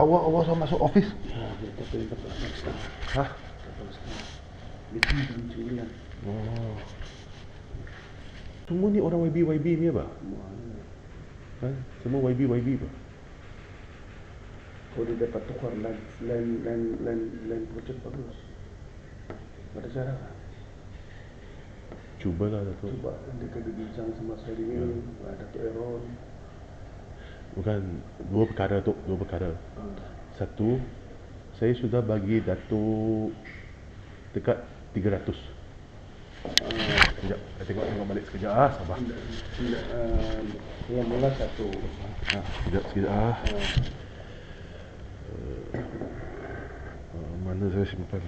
awak awak sudah masuk office. Ya, kita pergi ke sembilan. Oh. Semua ni orang YB YB ni apa? Semua. Ha? Semua YB YB apa? Kau dia dapat tukar land, land, land, land, land project bagus. Ada cara kan? Cubalah Datuk. Cuba dia kena bincang sama saya ini, ya. Datuk Aaron. Bukan dua perkara tu, dua perkara. Ah. Satu, saya sudah bagi Datuk dekat 300. Ah, Sekejap, saya tengok tengok balik sekejap ah, sabar. ah, yang mula satu. Ha, sekejap, sekejap ah. Ah, Uh, mana saya simpan?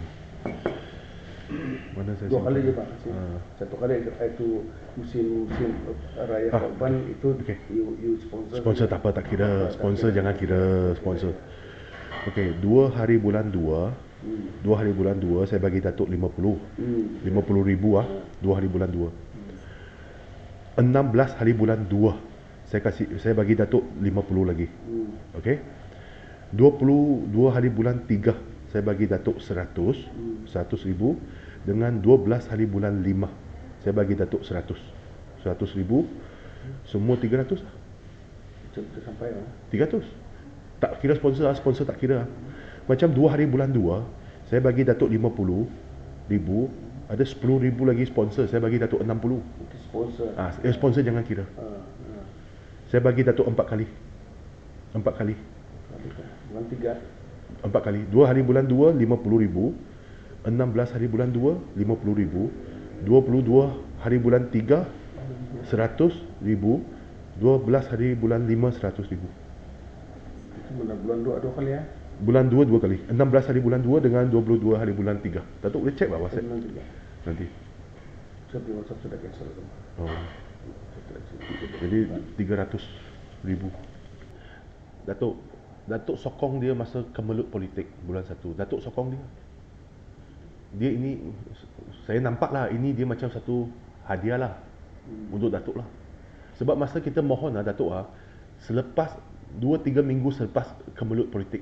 Mana saya Dua kali je Pak. Ah. Satu kali itu musim-musim raya Ah, korban itu okey. you, you sponsor. Sponsor tak apa tak kira. Sponsor jangan kira sponsor. Okey, dua hari bulan dua, Hmm. dua hari bulan dua saya bagi Datuk 50. Hmm. 50 ribu ah, dua hari bulan dua. 16 hari bulan dua saya kasih saya bagi Datuk 50 lagi. Hmm. Okey. 22 hari bulan 3 saya bagi datuk 100 100 ribu dengan 12 hari bulan 5 saya bagi datuk 100 100 ribu semua 300 lah. Sampai lah. 300 tak kira sponsor lah sponsor tak kira lah. macam 2 hari bulan 2 saya bagi datuk 50 ribu ada 10 ribu lagi sponsor saya bagi datuk 60 sponsor. Ah, eh, sponsor jangan kira. Uh, uh. saya bagi datuk 4 kali. 4 kali. Bulan 3 empat kali. Dua hari bulan dua, lima puluh ribu. Enam belas hari bulan dua, lima puluh ribu. Dua puluh dua hari bulan tiga, seratus ribu. Dua belas hari bulan lima, seratus ribu. Bulan dua dua kali ya? Bulan dua dua kali. Enam belas hari bulan dua dengan dua puluh dua hari bulan tiga. Tentu boleh cek bahawa saya. Nanti. Saya beri WhatsApp sudah cancel. Oh. Jadi tiga ratus ribu. Datuk, Datuk sokong dia masa kemelut politik bulan 1 Datuk sokong dia. Dia ini Saya nampak lah ini dia macam satu hadiah lah hmm. Untuk Datuk lah. Sebab masa kita mohon lah Datuk lah Selepas 2-3 minggu selepas kemelut politik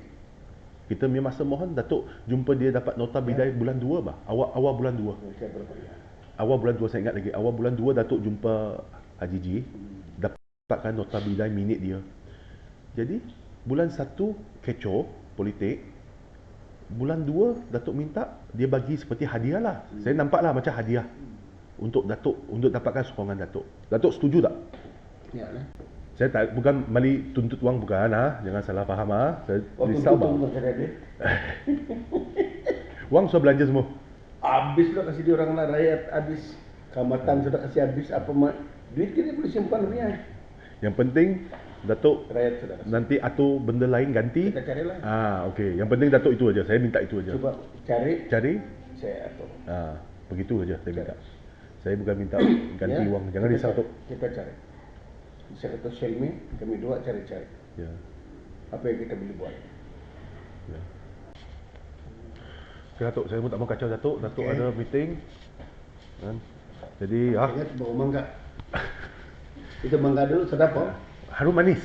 kita punya masa mohon Datuk jumpa dia dapat nota bidai bulan 2 bah awal awal bulan 2 Saya berapa ya? awal bulan 2 saya ingat lagi. Awal bulan 2 Datuk jumpa Haji Ji dapatkan nota bidai minit dia. Jadi bulan 1 kecoh politik bulan 2 Datuk minta dia bagi seperti hadiah lah saya nampak lah macam hadiah untuk Datuk untuk dapatkan sokongan Datuk Datuk setuju tak? Ya lah. saya tak bukan mali tuntut wang bukan ah jangan salah faham ah saya Waktu risau bang wang sudah belanja semua Habis sudah kasih dia orang lah rakyat habis. Kamatan sudah kasih habis apa mak. Duit kita boleh simpan punya. yang penting Datuk Rakyat kasih. nanti atur benda lain ganti Kita carilah. Ah, okey. Yang penting Datuk itu aja. Saya minta itu aja. Coba cari Cari. saya atur. Ah, begitu aja saya minta. Saya bukan minta ganti Ya, wang. Jangan risau cari. Tok. Kita cari. Saya kata Shelmi, kami dua cari-cari. Ya. Apa yang kita boleh buat. Ya. Okay, Datuk, saya pun tak mau kacau Datuk. Datuk Okey. ada meeting. Kan? Jadi, ah, Ingat bawa mangga. Itu mangga dulu sedap oh. Harum manis.